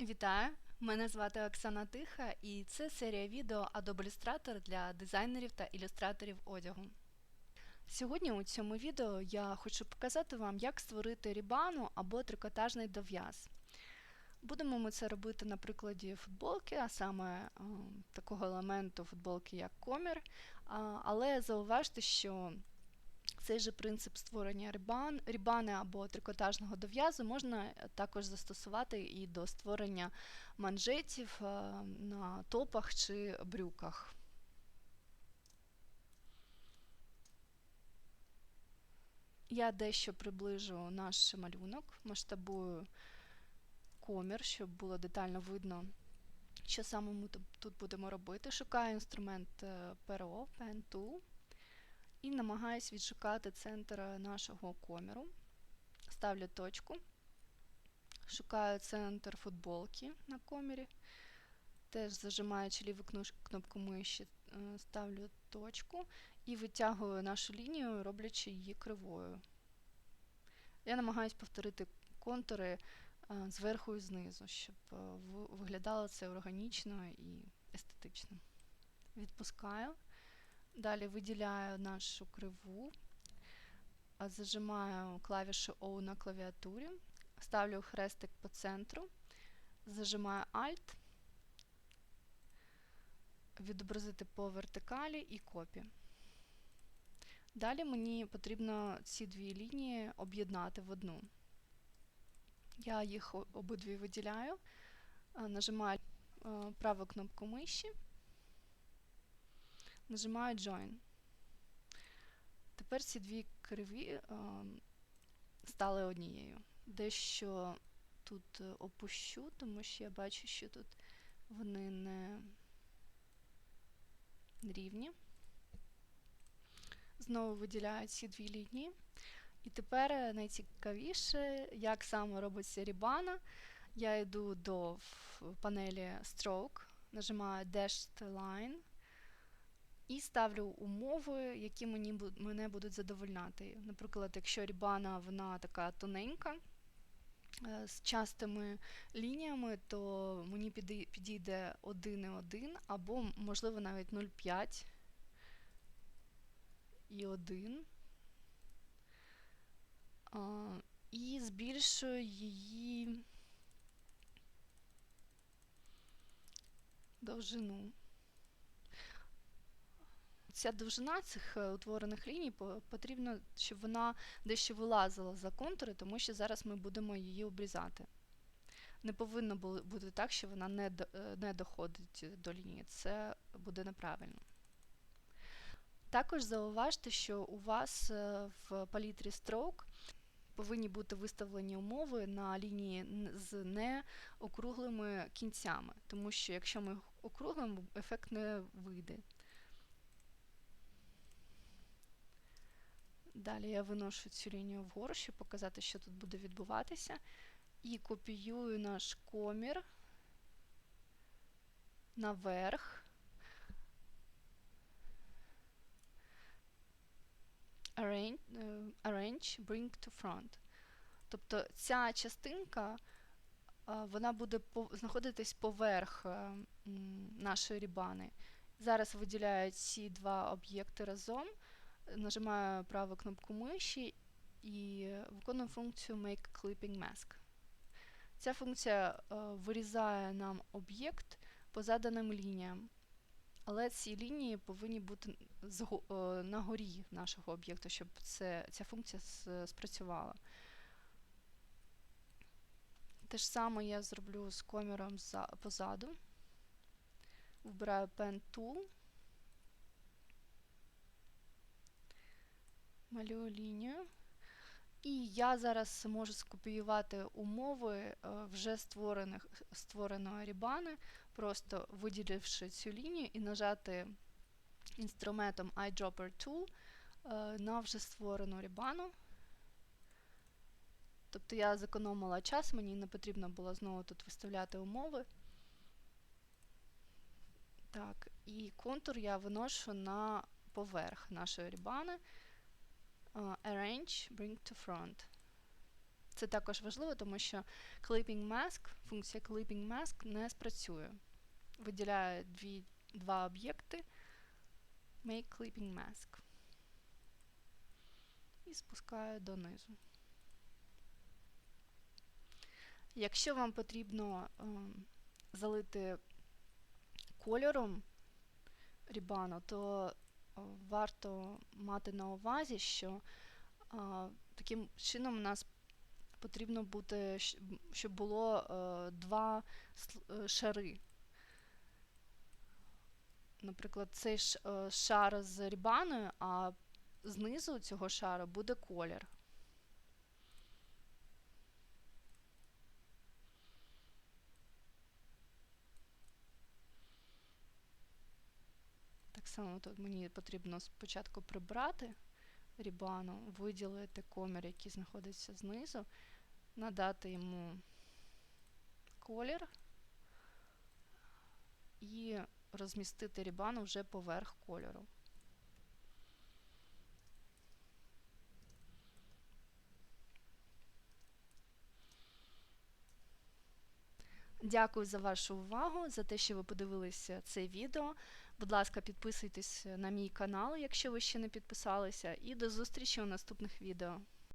Вітаю! Мене звати Оксана Тиха, і це серія відео Adobe Illustrator для дизайнерів та ілюстраторів одягу. Сьогодні у цьому відео я хочу показати вам, як створити рібану або трикотажний дов'яз. Будемо ми це робити на прикладі футболки, а саме е, такого елементу футболки, як комір. Але зауважте, що цей же принцип створення рібан, рібани або трикотажного дов'язу можна також застосувати і до створення манжетів е, на топах чи брюках. Я дещо приближу наш малюнок, масштабую комір, щоб було детально видно, що саме ми тут будемо робити. Шукаю інструмент PRO, Pen Tool і намагаюсь відшукати центр нашого коміру. Ставлю точку, шукаю центр футболки на комірі. Теж зажимаючи ліву кнопку миші, е, ставлю точку і витягую нашу лінію, роблячи її кривою. Я намагаюся повторити контури е, зверху і знизу, щоб е, виглядало це органічно і естетично. Відпускаю. Далі виділяю нашу криву, зажимаю клавішу O на клавіатурі, ставлю хрестик по центру, зажимаю Alt, відобразити по вертикалі і копі. Далі мені потрібно ці дві лінії об'єднати в одну. Я їх обидві виділяю, нажимаю праву кнопку миші нажимаю Join. Тепер ці дві криві е, стали однією. Дещо тут е, опущу, тому що я бачу, що тут вони не рівні. Знову виділяю ці дві лінії. І тепер е, найцікавіше, як саме робиться рібана. Я йду до панелі Stroke, нажимаю Dashed Line. І ставлю умови, які мені, мене будуть задовольняти. Наприклад, якщо рібана вона така тоненька, е, з частими лініями, то мені підійде 1,1 або, можливо, навіть 0,5 і 1. І збільшую її довжину ця довжина цих е, утворених ліній потрібно, щоб вона дещо вилазила за контури, тому що зараз ми будемо її обрізати. Не повинно бути так, що вона не е, не доходить до лінії. Це буде неправильно. Також зауважте, що у вас е, в палітрі Stroke повинні бути виставлені умови на лінії з неокруглими кінцями, тому що якщо ми округлимо, ефект не вийде. Далі я виношу цю лінію вгору, щоб показати, що тут буде відбуватися. І копіюю наш комір наверх. Arrange, uh, arrange bring to front. Тобто ця частинка uh, вона буде знаходитись поверх uh, нашої рібани. Зараз виділяю ці два об'єкти разом нажимаю праву кнопку миші і виконую функцію Make Clipping Mask. Ця функція е, вирізає нам об'єкт по заданим лініям. Але ці лінії повинні бути е, на горі нашого об'єкту, щоб це, ця функція спрацювала. Те ж саме я зроблю з коміром позаду. Вбираю Pen Tool. Малюю лінію. І я зараз можу скопіювати умови е, вже створених, створеної рібани, просто виділивши цю лінію і нажати інструментом iDropper Tool е, на вже створену рібану. Тобто я зекономила час, мені не потрібно було знову тут виставляти умови. Так, І контур я виношу на поверх нашої рібани. Arrange, Bring to Front. Це також важливо, тому що clipping mask, функція clipping mask не спрацює. Виділяє дві, два об'єкти make clipping mask. І спускаю донизу. Якщо вам потрібно ем, залити кольором рібану, то е, варто мати на увазі, що таким чином у нас потрібно бути, щоб було е, два е, шари. Наприклад, цей е, шар з рібаною, а знизу цього шара буде колір. Так само тут мені потрібно спочатку прибрати рібану, виділити комір, який знаходиться знизу, надати йому колір і розмістити рібану вже поверх кольору. Дякую за вашу увагу, за те, що ви подивилися це відео. Будь ласка, підписуйтесь на мій канал, якщо ви ще не підписалися, і до зустрічі у наступних відео.